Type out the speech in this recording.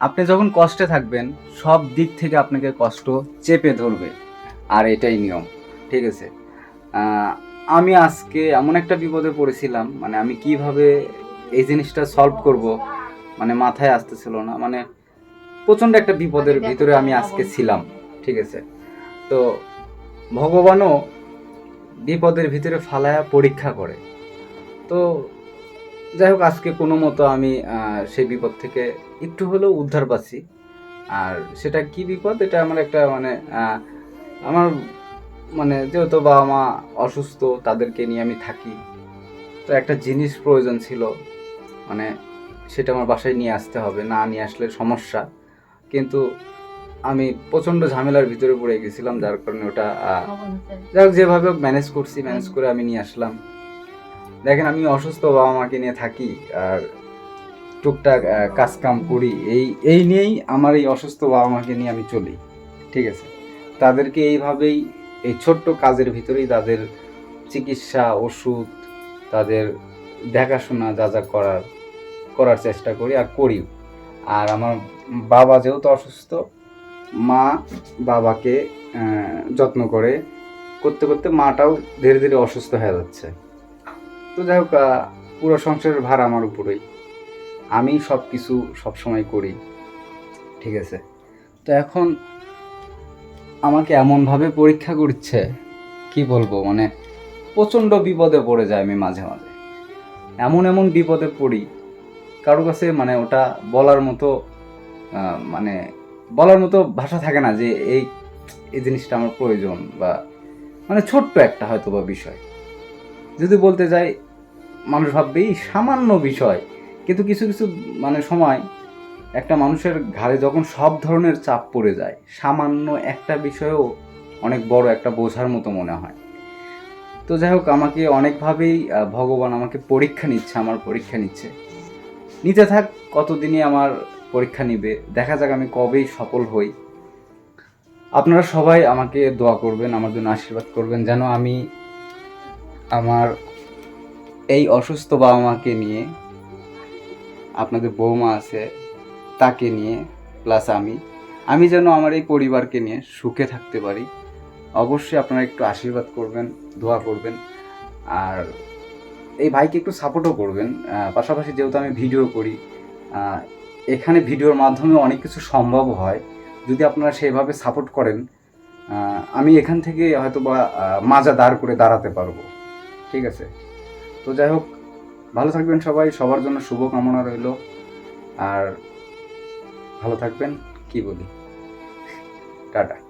আপনি যখন কষ্টে থাকবেন, সব দিক থেকে আপনাকে কষ্ট চেপে ধরবে। আর এটাই নিয়ম, ঠিক আছে? আমি আজকে এমন একটা বিপদে পড়েছিলাম মানে আমি কীভাবে এই জিনিসটা সলভ করব মানে মাথায় আসতেছিল না মানে প্রচণ্ড একটা বিপদের ভিতরে আমি আজকে ছিলাম, ঠিক আছে? তো ভগবানও বিপদের ভিতরে ফালায়া পরীক্ষা করে। তো যাই হোক আজকে কোনো মতো আমি সেই বিপদ থেকে একটু হলেও উদ্ধার পাচ্ছি। আর সেটা কি বিপদ? এটা আমার একটা মানে আমার মানে যেহেতু বাবা মা অসুস্থ তাদেরকে নিয়ে আমি থাকি। তো একটা জিনিস প্রয়োজন ছিল মানে সেটা আমার বাসায় নিয়ে আসতে হবে না নিয়ে আসলে সমস্যা। কিন্তু আমি প্রচণ্ড ঝামেলার ভিতরে পড়ে গেছিলাম যার কারণে ওটা যাই হোক যেভাবে ম্যানেজ করছি ম্যানেজ করে আমি নিয়ে আসলাম। দেখেন, আমি অসুস্থ বাবা মাকে নিয়ে থাকি আর টুকটাক কাজকাম করি। এই এই নিয়েই আমার এই অসুস্থ বাবা মাকে নিয়ে আমি চলি, ঠিক আছে? তাদেরকে এইভাবেই, এই ছোট্ট কাজের ভিতরেই তাদের চিকিৎসা, ওষুধ, তাদের দেখাশোনা, যা যা করার করার চেষ্টা করি আর করি আর আমার বাবা যেহেতু অসুস্থ, মা বাবাকে যত্ন করে করতে করতে মাটাও ধীরে ধীরে অসুস্থ হয়ে যাচ্ছে। তো যাই হোক পুরো সংসারের ভার আমার উপরেই। আমি সব কিছু সবসময় করি। ঠিক আছে? তো এখন আমাকে এমনভাবে পরীক্ষা করছে, কি বলব? মানে প্রচণ্ড বিপদে পড়ে যায় আমি মাঝে মাঝে। এমন এমন বিপদে পড়ি, কারও কাছে মানে ওটা বলার মতো মানে বলার মতো ভাষা থাকে না যে এই এই জিনিসটা আমার প্রয়োজন বা মানে ছোট্ট একটা হয়তো বা বিষয়। যদি বলতে যাই মানুষ ভাববে এই সামান্য বিষয়। কিন্তু কিছু কিছু মানে সময় একটা মানুষের ঘাড়ে যখন সব ধরনের চাপ পড়ে যায়, সামান্য একটা বিষয়েও অনেক বড় একটা বোঝার মতো মনে হয়। তো যাই হোক, আমাকে অনেকভাবেই ভগবান আমাকে পরীক্ষা নিচ্ছে, আমার পরীক্ষা নিচ্ছে। নিতে থাক, কতদিনই আমার পরীক্ষা নিবে, দেখা যাক আমি কবেই সফল হই। আপনারা সবাই আমাকে দোয়া করবেন, আমার জন্য আশীর্বাদ করবেন, যেন আমি আমার এই অসুস্থ বাবা মাকে নিয়ে, আপনাদের বৌমা আছে, তাকে নিয়ে প্লাস আমি আমি যেন আমার এই পরিবারকে নিয়ে সুখে থাকতে পারি। অবশ্যই আপনারা একটু আশীর্বাদ করবেন, দোয়া করবেন। আর এই ভাইকে একটু সাপোর্টও করবেন। পাশাপাশি যেহেতু আমি ভিডিও করি এখানে ভিডিওর মাধ্যমে অনেক কিছু সম্ভব হয়। যদি আপনারা সেইভাবে সাপোর্ট করেন আমি এখান থেকে হয়তো বা মাজা দাঁড় করে দাঁড়াতে পারব। ঠিক আছে? তো যাই হোক, ভালো থাকবেন সবাই, সবার জন্য শুভকামনা রইল। আর ভালো থাকবেন, কি বলি? টাটা।